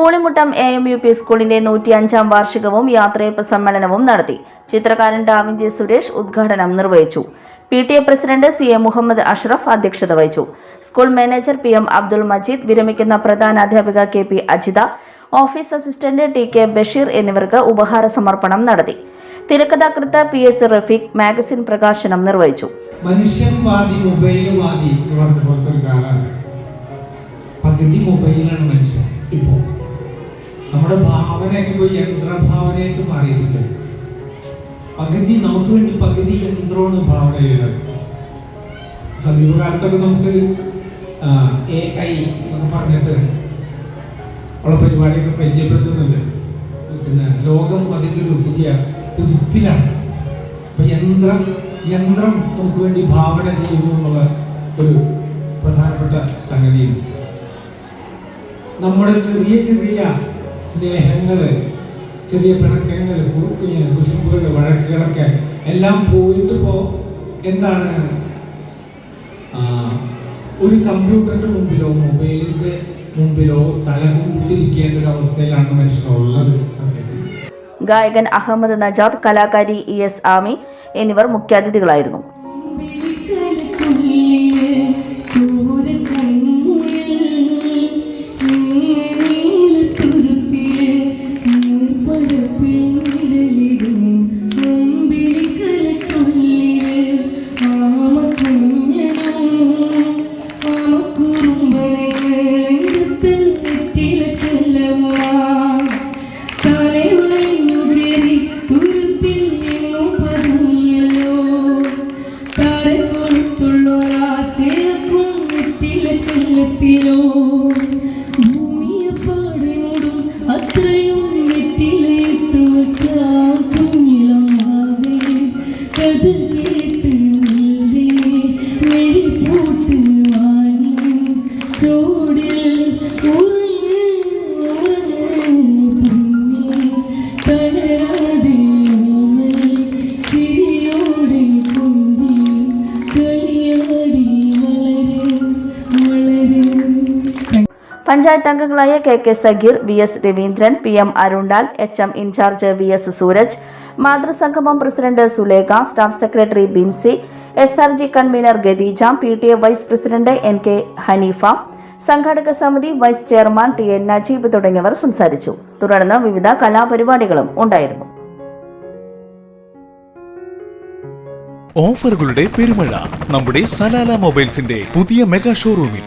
Koolimuttam A M U P സ്കൂളിന്റെ നൂറ്റി അഞ്ചാം വാർഷികവും യാത്രയപ്പ് സമ്മേളനവും നടത്തി. ചിത്രകാരൻ ഡാവിഞ്ചി സുരേഷ് ഉദ്ഘാടനം നിർവഹിച്ചു. P T A president C A Muhammad Ashraf അധ്യക്ഷത വഹിച്ചു. School manager P M Abdul Majeed വിരമിക്കുന്ന പ്രധാന അധ്യാപിക K P Ajitha office assistant T K Basheer എന്നിവർക്ക് ഉപഹാര സമർപ്പണം നടത്തി. തിരക്കഥാകൃത്ത് പി എസ് റഫീഖ് മാഗസിൻ പ്രകാശനം നിർവഹിച്ചു. മനുഷ്യൻവാദി മൊബൈലുവാദി എന്ന് പറഞ്ഞ പോലത്തെ ഒരു കാലമാണ്. പകുതി മൊബൈലാണ് മനുഷ്യൻ ഇപ്പോൾ. നമ്മുടെ ഭാവനയൊക്കെ പോയി യന്ത്രഭാവനയായിട്ട് മാറിയിട്ടുണ്ട്. പകുതി നമുക്ക് വേണ്ടി പകുതി യന്ത്രമാണ് ഭാവന ചെയ്യുന്നത് സമീപകാലത്തൊക്കെ നമുക്ക് എ ഐ എന്നൊക്കെ പറഞ്ഞിട്ട് ഉള്ള പരിപാടിയൊക്കെ പരിചയപ്പെടുത്തുന്നുണ്ട്. പിന്നെ ലോകം അതിന്റെ ഒരു പുതിയ പുതുപ്പിലാണ് അപ്പം യന്ത്രം യന്ത്രം നമുക്ക് വേണ്ടി ഭാവന ചെയ്യുന്നു എന്നുള്ള ഒരു പ്രധാനപ്പെട്ട സംഗതിയുണ്ട്. നമ്മുടെ ചെറിയ ചെറിയ സ്നേഹങ്ങൾ ചെറിയ പിണക്കങ്ങൾ കുശുമ്പുകൾ വഴക്കുകളൊക്കെ എല്ലാം പോയിട്ട് പോ. എന്താണ്? ഒരു കമ്പ്യൂട്ടറിന്റെ മുമ്പിലോ മൊബൈലിന്റെ മുമ്പിലോ തലകുമ്പിട്ടിരിക്കേണ്ട ഒരു അവസ്ഥയിലാണ് മനുഷ്യനുള്ളത് സമയത്ത്. ഗായകൻ അഹമ്മദ് നജാദ് കലാകാരി ഇ എസ് ആമി എന്നിവർ മുഖ്യാതിഥികളായിരുന്നു. ചെല്ലത്തിലോ ഭൂമിയെ പാടിനോടും അത്രയും നെറ്റിലേറ്റു വെക്കാം പഞ്ചായത്ത് അംഗങ്ങളായ K K Sageer V S Raveendran P M അരുണ്ടാൽ H M in charge V S Sooraj മാതൃസംഗമം president Sulekha staff secretary Binsy S R G convener Khadeeja P T A vice president N K Haneefa സംഘാടക സമിതി vice chairman T N Najeeb തുടങ്ങിയവർ സംസാരിച്ചു. തുടർന്ന് വിവിധ കലാപരിപാടികളും ഉണ്ടായിരുന്നു. ഓഫറുകളുടെ പെരുമഴ നമ്മുടെ സലാല മൊബൈൽസിന്റെ പുതിയ മെഗാ ഷോറൂമിൽ.